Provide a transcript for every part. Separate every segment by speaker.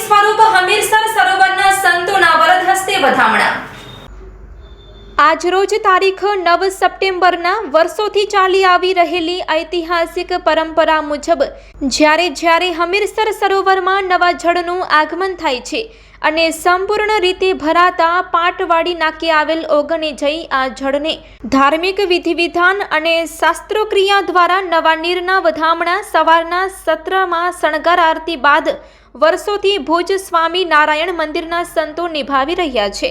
Speaker 1: સ્વરૂપ હમીરસર સરોવરના સંતોના વરદ હસ્તે વધામણા.
Speaker 2: આજરોજ તારીખ નવ સપ્ટેમ્બરના વર્ષોથી ચાલી આવી રહેલી ઐતિહાસિક પરંપરા મુજબ જ્યારે જ્યારે હમીરસર સરોવરમાં નવા જળનું આગમન થાય છે અને સંપૂર્ણ રીતે ભરાતા પાટવાડી નાકે આવેલ ઓગણે જઈ આ જળને ધાર્મિક વિધિવિધાન અને શાસ્ત્રોક્રિયા દ્વારા નવા નીરના વધામણા સવારના સત્રમાં શણગાર આરતી બાદ વર્ષોથી ભુજ સ્વામી નારાયણ મંદિરના સંતો નિભાવી રહ્યા છે.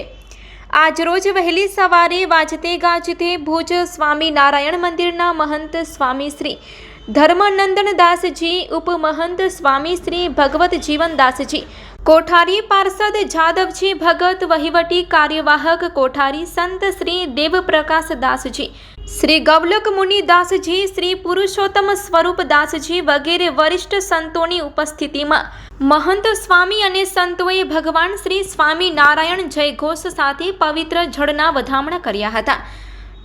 Speaker 2: આજરોજ વહેલી સવારે વાજતે ગાજતે ભુજ સ્વામી નારાયણ મંદિરના મહંત સ્વામી શ્રી ધર્મનંદન દાસજી ઉપમહંત સ્વામી શ્રી ભગવત જીવનદાસજી કોઠારી પાર્ષદ જાદવજી ભગત વહીવટી કાર્યવાહક કોઠારી સંત શ્રી દેવપ્રકાશ દાસજી, શ્રી ગવલક મુનિ દાસજી, શ્રી પુરુષોત્તમ સ્વરૂપ દાસજી વગેરે વરિષ્ઠ સંતોની ઉપસ્થિતિમાં મહંત સ્વામી અને સંતોએ ભગવાન શ્રી સ્વામી નારાયણ જયઘોષ સાથે પવિત્ર જળના વધામણા કર્યા હતા.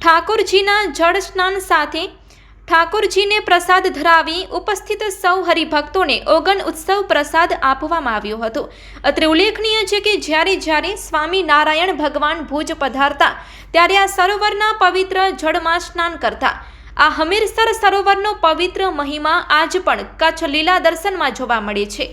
Speaker 2: ઠાકોરજીના જળ સ્નાન સાથે ઠાકોરજીને પ્રસાદ ધરાવી ઉપસ્થિત સૌ હરિભક્તોને ઓગન ઉત્સવ પ્રસાદ આપવામાં આવ્યો હતો. અત્રે ઉલ્લેખનીય છે કે જ્યારે જ્યારે સ્વામી નારાયણ ભગવાન ભુજ પધારતા, ત્યારે આ સરોવરના પવિત્ર જળમાં સ્નાન કરતા. આ હમીરસર સરોવરનો પવિત્ર મહિમા આજ પણ કચ્છ લીલા દર્શનમાં જોવા મળે છે.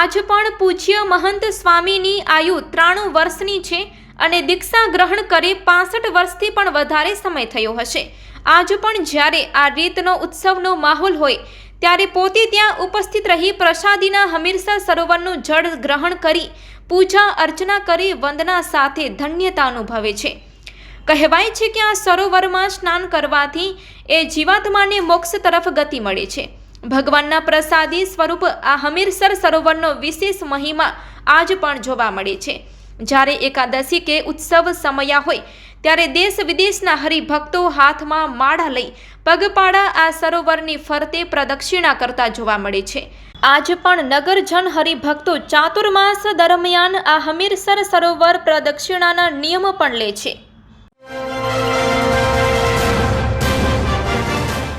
Speaker 2: આજ પણ પૂજ્ય મહંત સ્વામીની આયુ ત્રાણું વર્ષની છે. અને દીક્ષા ગ્રહણ કરી પાસઠ વર્ષથી પણ વધારે સમય થયો હશે. આજ પણ જ્યારે આ રીતનો ઉત્સવનો માહોલ હોય, ત્યારે પોતે ત્યાં ઉપસ્થિત રહી પ્રસાદીના હમીરસર સરોવરનું જળ ગ્રહણ કરી પૂજા અર્ચના કરી વંદના સાથે ધન્યતા અનુભવે છે. કહેવાય છે કે આ સરોવરમાં સ્નાન કરવાથી એ જીવાત્માને મોક્ષ તરફ ગતિ મળે છે. ભગવાનના પ્રસાદી સ્વરૂપ આ હમીરસર સરોવરનો વિશેષ મહિમા આજ પણ જોવા મળે છે. જ્યારે એકાદશી કે ઉત્સવ સમયા હોય, ત્યારે દેશ વિદેશના હરિભક્તો હાથમાં માળા લઈ પગપાળા આ સરોવરની ફરતે પ્રદક્ષિણા કરતા જોવા મળે છે. આજ પણ નગરજન હરિભક્તો ચાતુર્માસ દરમિયાન આ હમીરસર સરોવર પ્રદક્ષિણાના નિયમ પણ લે છે.